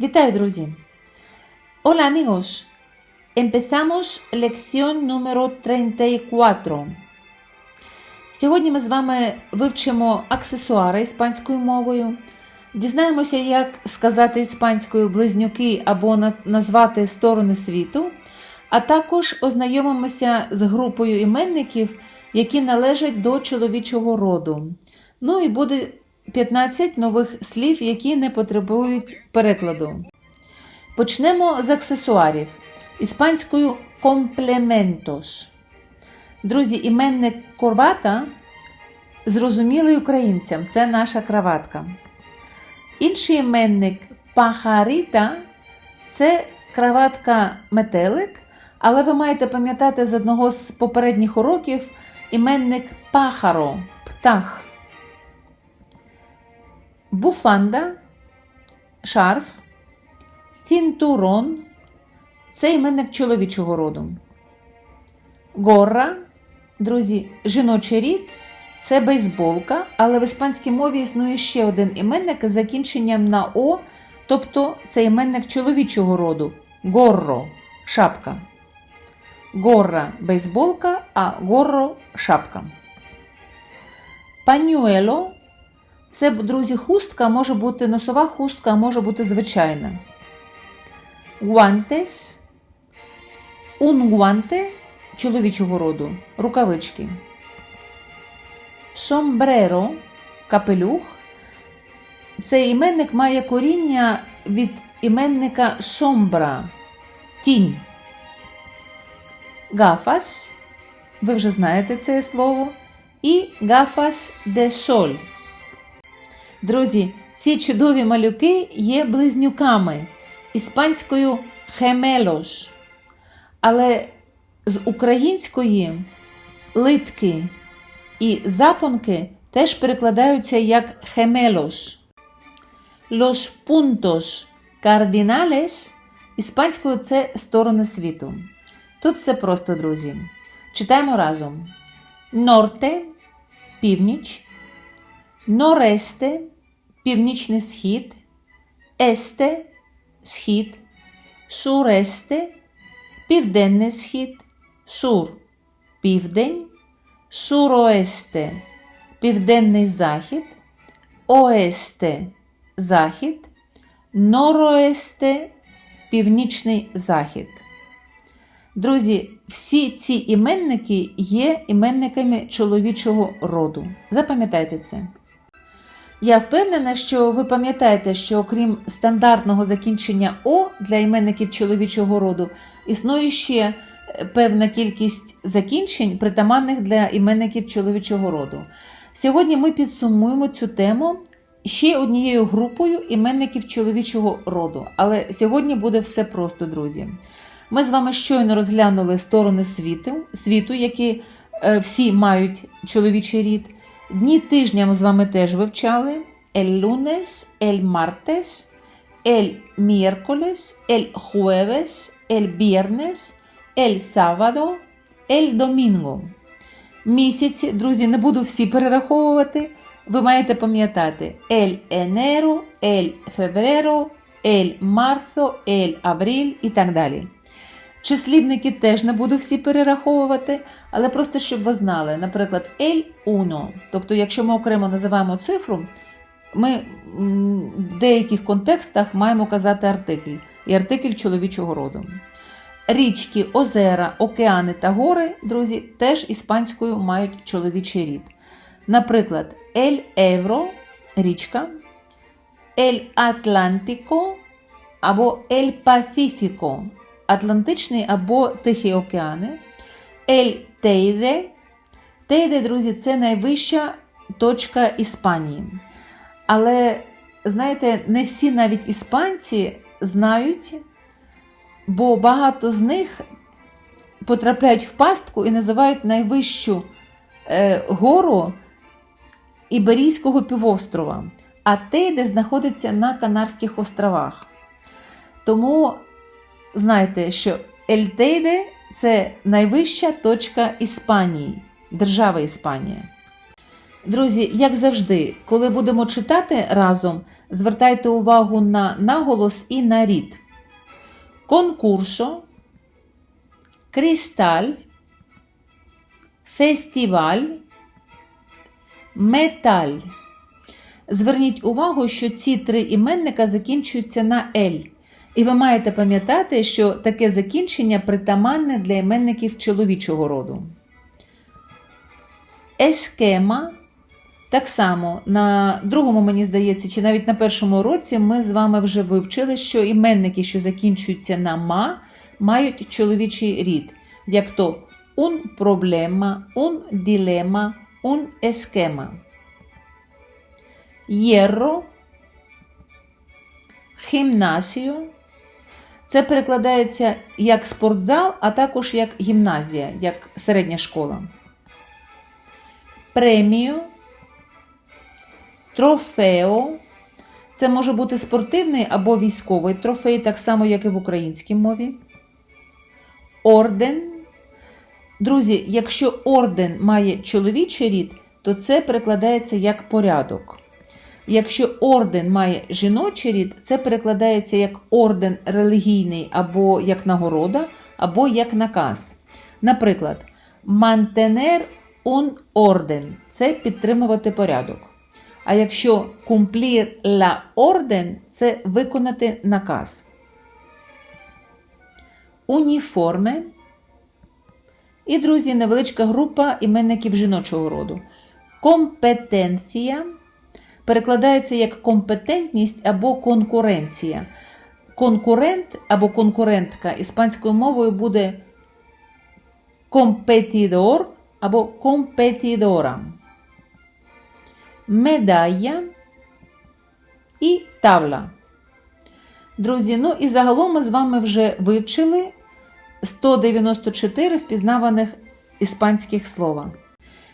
Вітаю, друзі! Hola amigos! Empezamos lección número 34. Сьогодні ми з вами вивчимо аксесуари іспанською мовою. Дізнаємося, як сказати іспанською близнюки або назвати сторони світу, а також ознайомимося з групою іменників, які належать до чоловічого роду. Ну і буде 15 нових слів, які не потребують перекладу. Почнемо з аксесуарів. Іспанською комплементос. Друзі, іменник корбата зрозумілий українцям. Це наша краватка. Інший іменник пахаріта це краватка метелик, але ви маєте пам'ятати з одного з попередніх уроків іменник пахаро птах. Буфанда, шарф, цінтурон це іменник чоловічого роду. Горра, друзі, жіночий рід це бейсболка, але в іспанській мові існує ще один іменник з закінченням на О, тобто це іменник чоловічого роду горро шапка. Горра бейсболка, а горро шапка. Панюело це, друзі, хустка може бути носова хустка, може бути звичайна. Un guante чоловічого роду, рукавички. Sombrero – капелюх. Цей іменник має коріння від іменника сомбра тінь. Гафас, ви вже знаєте це слово, і гафас де соль. Друзі, ці чудові малюки є близнюками іспанською хемелош. Але з української литки і запонки теж перекладаються як хемелош. Los puntos cardinales іспанською це сторони світу. Тут все просто, друзі. Читаємо разом: Норте північ, норесте північний схід, есте схід, суресте південний схід, сур південь, суроесте південний захід, оесте захід, нороесте північний захід. Друзі, всі ці іменники є іменниками чоловічого роду. Запам'ятайте це. Я впевнена, що ви пам'ятаєте, що окрім стандартного закінчення О для іменників чоловічого роду, існує ще е, певна кількість закінчень, притаманних для іменників чоловічого роду. Сьогодні ми підсумуємо цю тему ще однією групою іменників чоловічого роду. Але сьогодні буде все просто, друзі. Ми з вами щойно розглянули сторони світу, світу які е, всі мають чоловічий рід. Дні тижня ми з вами теж вивчали: el lunes, el martes, el miércoles, el jueves, el viernes, el sábado, el domingo. Місяці, друзі, не буду всі перераховувати. Ви маєте пам'ятати el enero, el febrero, el marzo, el abril і так далі. Числівники теж не буду всі перераховувати, але просто щоб ви знали, наприклад, el uno, тобто, якщо ми окремо називаємо цифру, ми в деяких контекстах маємо казати артикль, і артикль чоловічого роду. Річки, озера, океани та гори, друзі, теж іспанською мають чоловічий рід. Наприклад, el Ebro – річка, el Atlántico або el Pacífico – Атлантичний або Тихий океани, El Teide. Тейде, друзі, це найвища точка Іспанії. Але, знаєте, не всі навіть іспанці знають, бо багато з них потрапляють в пастку і називають найвищу е, гору Іберійського півострова. А Тейде знаходиться на Канарських островах. Тому знайте, що Ельтейде це найвища точка Іспанії, держави Іспанія. Друзі, як завжди, коли будемо читати разом, звертайте увагу на наголос і на рід. Конкурсо, кристаль, фестиваль, металь. Зверніть увагу, що ці три іменника закінчуються на ель. І ви маєте пам'ятати, що таке закінчення притаманне для іменників чоловічого роду. Ескема. Так само на другому, мені здається, чи навіть на першому році ми з вами вже вивчили, що іменники, що закінчуються на ма, мають чоловічий рід, як то un problema, un dilema, un esquema. Єрро, гімнасію. Це перекладається як спортзал, а також як гімназія, як середня школа. Премію, трофео. Це може бути спортивний або військовий трофей, так само, як і в українській мові. Орден. Друзі, якщо орден має чоловічий рід, то це перекладається як порядок. Якщо орден має жіночий рід, це перекладається як орден релігійний або як нагорода, або як наказ. Наприклад, mantener un orden – це підтримувати порядок. А якщо cumplir la orden – це виконати наказ. Уніформе. І, друзі, невеличка група іменників жіночого роду. Компетенція перекладається як компетентність або конкуренція. Конкурент або конкурентка іспанською мовою буде компетідор або компетідора. Медая і тавла. Друзі, ну і загалом ми з вами вже вивчили 194 впізнаваних іспанських слова.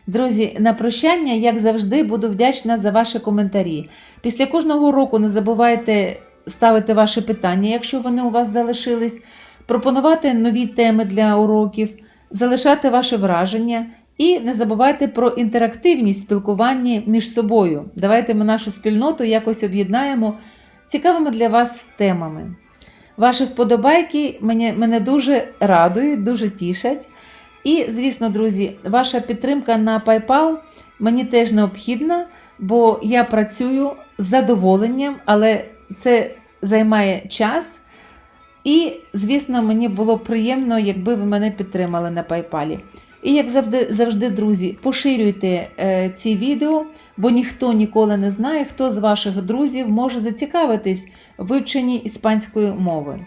Друзі, на прощання, як завжди, буду вдячна за ваші коментарі. Після кожного року не забувайте ставити ваші питання, якщо вони у вас залишились, пропонувати нові теми для уроків, залишати ваші враження і не забувайте про інтерактивність спілкування між собою. Давайте ми нашу спільноту якось об'єднаємо цікавими для вас темами. Ваші вподобайки мене, мене дуже радують, дуже тішать. І, звісно, друзі, ваша підтримка на PayPal мені теж необхідна, бо я працюю з задоволенням, але це займає час. І, звісно, мені було приємно, якби ви мене підтримали на PayPal. І, як завжди, завжди друзі, поширюйте е, ці відео, бо ніхто ніколи не знає, хто з ваших друзів може зацікавитись вивченні іспанської мови.